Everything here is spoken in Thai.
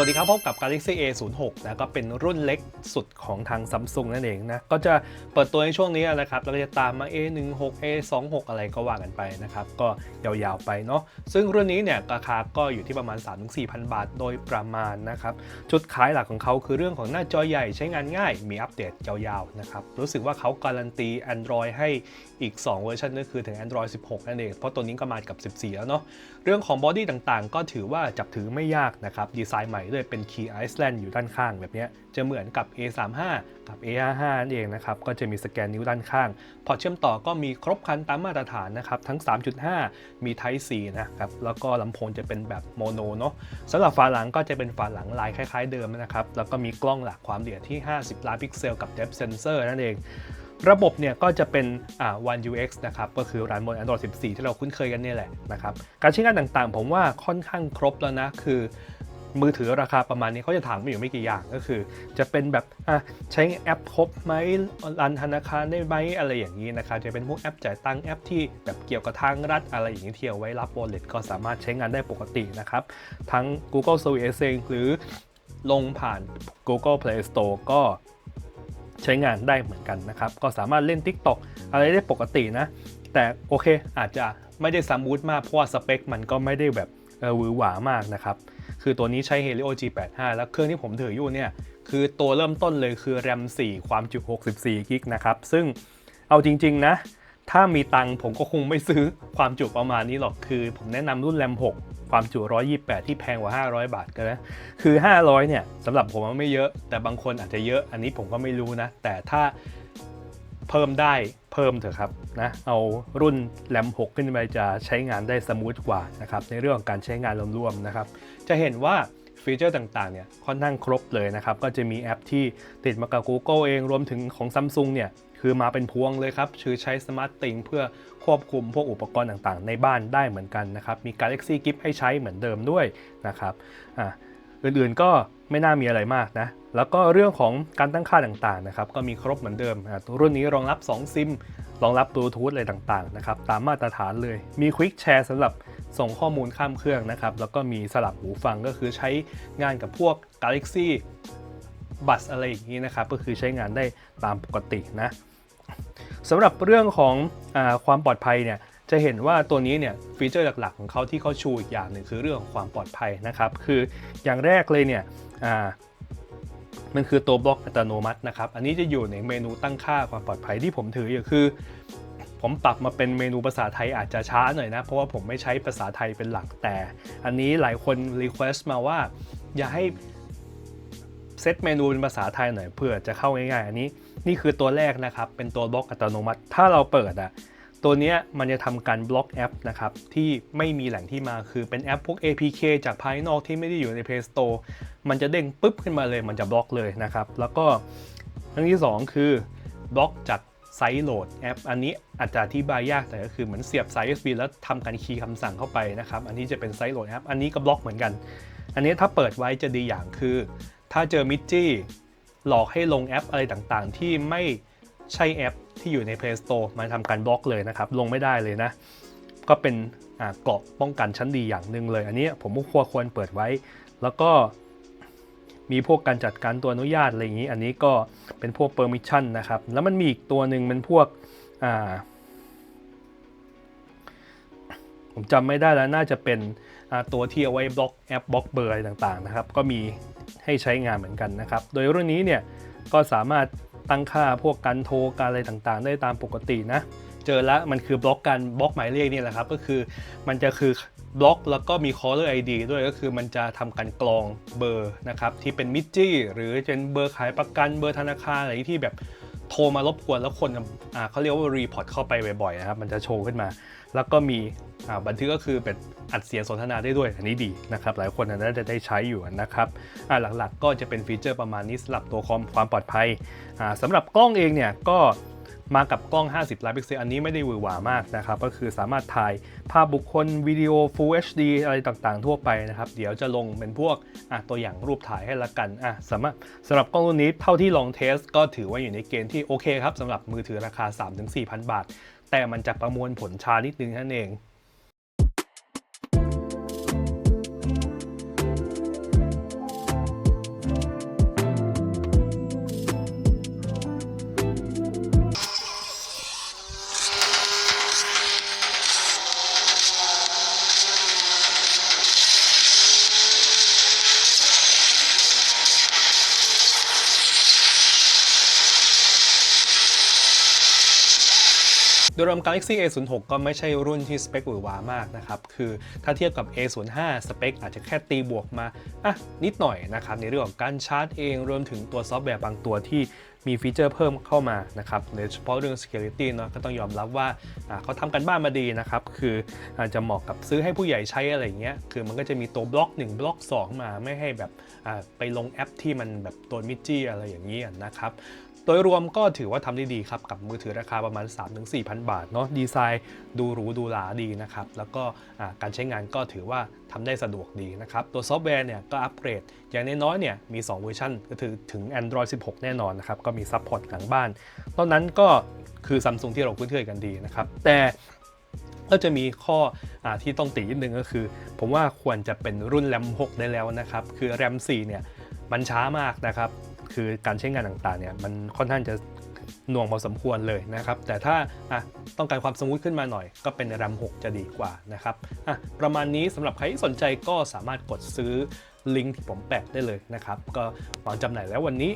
วัสดีครับ พบกับ Galaxy A06 นะก็เป็นรุ่นเล็กสุดของทาง Samsung นั่นเองนะ ก็จะเปิดตัวในช่วงนี้นะครับ แล้วก็จะตามมา A16 A26 อะไรก็ว่ากันไปนะครับ ก็ยาวๆไปเนาะซึ่งรุ่นนี้เนี่ยราคาก็อยู่ที่ประมาณ 3-4,000 บาทโดยประมาณนะครับ จุดขายหลักของเขาคือเรื่องของหน้าจอใหญ่ใช้งานง่าย มีอัปเดตยาวๆนะครับรู้สึกว่าเขาการันตี Android ให้อีก 2 เวอร์ชันก็คือถึง Android 16 นั่นเองเพราะตัวนี้ก็มากับ 14 แล้วเนาะเรื่องของบอดี้ต่างๆ ก็ถือว่าจับถือไม่ยากนะครับดีไซน์ใหม่ด้วยเป็น Key Iceland อยู่ด้านข้างแบบนี้จะเหมือนกับ A35 กับ A55 นั่นเองนะครับก็จะมีสแกนนิ้วด้านข้าง พอเชื่อมต่อก็มีครบครันตามมาตรฐานนะครับทั้ง 3.5 มี Type C นะครับแล้วก็ลำโพงจะเป็นแบบโมโนเนาะสำหรับฝาหลังก็จะเป็นฝาหลังลายคล้ายๆเดิมนะครับแล้วก็มีกล้องหลักความละเอียดที่ 50 ล้านพิกเซลกับ Depth Sensor นั่นเองระบบเนี่ยก็จะเป็นอ่า One UX นะครับก็คือรันบน Android 14 ที่เราคุ้นเคยกันนี่แหละนะครับการใช้งานต่างๆ ผมว่าค่อนข้างครบแล้วนะ คือ มือถือราคาประมาณนี้เขาจะถามมาอยู่ไม่กี่อย่างก็คือ จะเป็นแบบอะใช้แอปครบไหมรันธนาคารได้ไหมอะไรอย่างนี้นะครับจะเป็นพวกแอปจ่ายตังแอปที่แบบเกี่ยวกับทางรัฐอะไรอย่างนี้เที่เอาไว้รับ wallet ก็สามารถใช้งานได้ปกตินะครับ ทั้ง Google Service เองหรือลงผ่าน Google Play Store ก็ใช้งานได้เหมือนกันนะครับ ก็สามารถเล่น TikTok อะไรได้ปกตินะ แต่โอเคอาจจะไม่ได้สมูทมากเพราะว่าสเปคมันก็ไม่ได้แบบ หวือหวามากนะครับ คือตัวนี้ใช้ Helio G85 แล้วเครื่องที่ผมถืออยู่เนี่ย คือตัวเริ่มต้นเลยคือ RAM 4 ความจุ 64กิกนะครับ ซึ่งเอาจริง ๆ นะ ถ้ามีตังผมก็คงไม่ซื้อความจุประมาณนี้หรอก คือผมแนะนำรุ่น RAM 6 ความจุ 128 ที่แพงกว่า 500 บาทก็นะ คือ 500 เนี่ยสำหรับผมมันไม่เยอะ แต่บางคนอาจจะเยอะ อันนี้ผมก็ไม่รู้นะ แต่ถ้าเพิ่มได้ เพิ่มเถอะครับนะเอารุ่นแรม6 ขึ้นไปจะใช้งานได้สมูทกว่านะครับในเรื่องของการใช้งานรวมๆนะครับจะเห็นว่าฟีเจอร์ต่างๆเนี่ยค่อนข้างครบเลยนะครับก็จะมีแอปที่ติดมากับ Google เองรวมถึงของ Samsung เนี่ยคือมาเป็นพวงเลยครับคือใช้ Smart Thing เพื่อควบคุมพวกอุปกรณ์ต่างๆ ในบ้านได้เหมือนกันนะครับมี Galaxy Gift ให้ใช้เหมือนเดิมด้วยนะครับอ่า อื่นๆก็ไม่น่ามีอะไรมากนะ แล้วก็เรื่องของการตั้งค่าต่างๆนะครับ ก็มีครบเหมือนเดิมอ่ารุ่นนี้รองรับ 2 ซิม รองรับบลูทูธอะไรต่างๆนะครับ ตามมาตรฐานเลย มี Quick Share สำหรับส่งข้อมูลข้ามเครื่องนะครับ แล้วก็มีสลับหูฟังก็คือใช้งานกับพวก Galaxy บัสอะไรอย่างนี้นะครับ ก็คือใช้งานได้ตามปกตินะสำหรับเรื่องของอความปลอดภัยเนี่ย จะเห็นว่าตัวนี้เนี่ยฟีเจอร์หลักๆ ของเขาที่เขาชูอีกอย่างหนึ่งคือเรื่องของความปลอดภัยนะครับ คืออย่างแรกเลยเนี่ยอ่ามันคือตัวบล็อกอัตโนมัตินะครับ อันนี้จะอยู่ในเมนูตั้งค่าความปลอดภัยที่ผมถืออยู่คือ ผมปรับมาเป็นเมนูภาษาไทยอาจจะช้าหน่อยนะ เพราะว่าผมไม่ใช้ภาษาไทยเป็นหลักแต่ อันนี้หลายคนรีเควสต์มาว่า อย่าให้เซตเมนูเป็นภาษาไทยหน่อยเพื่อจะเข้าง่ายๆ อันนี้นี่คือตัวแรกนะครับ เป็นตัวบล็อกอัตโนมัติ ถ้าเราเปิดอะ ตัวนี้มันจะทำการบล็อกแอปนะครับที่ไม่มีแหล่งที่มาคือเป็นแอปพวก APK จากภายนอกที่ไม่ได้อยู่ใน Play Store มันจะเด้งปุ๊บขึ้นมาเลย มันจะบล็อกเลยนะครับแล้วก็อันที่ 2 คือบล็อกจากไซต์โหลดแอป อันนี้อาจจะอธิบายยากแต่ก็คือเหมือนเสียบสาย USB แล้วทำการคีย์คำสั่งเข้าไปนะครับ อันนี้จะเป็นไซต์โหลดแอป อันนี้ก็บล็อกเหมือนกัน อันนี้ถ้าเปิดไว้จะดีอย่างคือ ถ้าเจอมิจจี้หลอกให้ลงแอปอะไรต่างๆ ที่ไม่ใช่แอป ที่อยู่ใน Play Store มันทำการบล็อกเลยนะครับ ลงไม่ได้เลยนะ ก็เป็นเกราะป้องกันชั้นดีอย่างหนึ่งเลย อันนี้ผมก็ควรควรเปิดไว้ แล้วก็มีพวกการจัดการตัวอนุญาตอะไรอย่างนี้ อันนี้ก็เป็นพวก permission นะครับ แล้วมันมีอีกตัวหนึ่งเป็นพวกผมจำไม่ได้แล้วน่าจะเป็นตัวที่เอาไว้บล็อกแอปบล็อกเบอร์อะไรต่างๆนะครับ ก็มีให้ใช้งานเหมือนกันนะครับ โดยรุ่นนี้เนี่ยก็สามารถ ตั้งค่าพวกการโทรการอะไรต่างๆ ได้ตามปกตินะ เจอแล้วมันคือบล็อกการบล็อกหมายเลขนี่แหละครับ ก็คือมันจะคือบล็อกแล้วก็มี caller ID ด้วยก็คือมันจะทำการกรองเบอร์นะครับที่เป็นมิจจี้หรือเป็นเบอร์ขายประกันเบอร์ธนาคารอะไรที่แบบ โทรมารบกวนแล้วคนเขาเรียกว่ารีพอร์ตเข้าไปบ่อยๆนะครับมันจะโชว์ขึ้นมา แล้วก็มีบันทึกก็คือเป็นอัดเสียงสนทนาได้ด้วย อันนี้ดีนะครับ หลายคนน่าจะได้ใช้อยู่นะครับหลักๆก็จะเป็นฟีเจอร์ประมาณนี้สำหรับตัวความความปลอดภัยอ่าสำหรับกล้องเองเนี่ยก็ มากับกล้อง 50 ล้านพิกเซล อันนี้ไม่ได้หวือหวามากนะครับ ก็คือสามารถถ่ายภาพบุคคลวิดีโอ Full HD อะไรต่างๆ ทั่วไปนะครับ เดี๋ยวจะลงเป็นพวกตัวอย่างรูปถ่ายให้ละกันอะสำหรับสำหรับกล้องรุ่นนี้เท่าที่ลองเทส ก็ถือว่าอยู่ในเกณฑ์ที่โอเคครับสำหรับมือถือราคา 3-4,000 บาท แต่มันจะประมวลผลช้านิดนึงนั่นเอง โดยรวม Galaxy A06 ก็ไม่ใช่รุ่นที่สเปคหวือหวามากนะครับ คือถ้าเทียบกับ A05 สเปคอาจจะแค่ตีบวกมาอะนิดหน่อยนะครับในเรื่องของการชาร์จเองรวมถึงตัวซอฟต์แวร์บางตัวที่มีฟีเจอร์เพิ่มเข้ามานะครับโดยเฉพาะเรื่อง security เนาะก็ต้องยอมรับว่าอ่าเขาทำกันบ้านมาดีนะครับ คืออาจจะเหมาะกับซื้อให้ผู้ใหญ่ใช้อะไรอย่างเงี้ย คือมันก็จะมีตัวบล็อก 1 บล็อก 2 มาไม่ให้แบบอ่าไปลงแอปที่มันแบบตัวมิจี้อะไรอย่างนี้นะครับ โดยรวมก็ถือว่าทำได้ดีครับ กับมือถือราคาประมาณ 3-4,000 บาทเนาะดีไซน์ดูหรูดูหราดีนะครับ แล้วก็การใช้งานก็ถือว่าทำได้สะดวกดีนะครับ ตัวซอฟต์แวร์เนี่ยก็อัปเกรด อย่างน้อยๆเนี่ยมี 2 เวอร์ชันก็คือถึง Android 16 แน่นอนนะครับ ก็มีซัพพอร์ตหลังบ้านตอนนั้นก็คือซัมซุงที่เราคุ้นเคยกันดีนะครับแต่ก็จะมีข้ออที่ต้องตินิดนึงก็คือ ผมว่าควรจะเป็นรุ่นแรม6 ได้แล้วนะครับ คือแรม4เนี่ยมันช้ามากนะครับ คือการใช้งานต่างๆเนี่ยมันค่อนข้างจะหน่วงพอสมควรเลยนะครับ แต่ถ้าอะต้องการความสมูทขึ้นมาหน่อย ก็เป็นรัม6จะดีกว่านะครับอะประมาณนี้สำหรับใครที่สนใจก็สามารถกดซื้อลิงก์ที่ผมแปะได้เลยนะครับ ก็วางจำหน่ายแล้ววันนี้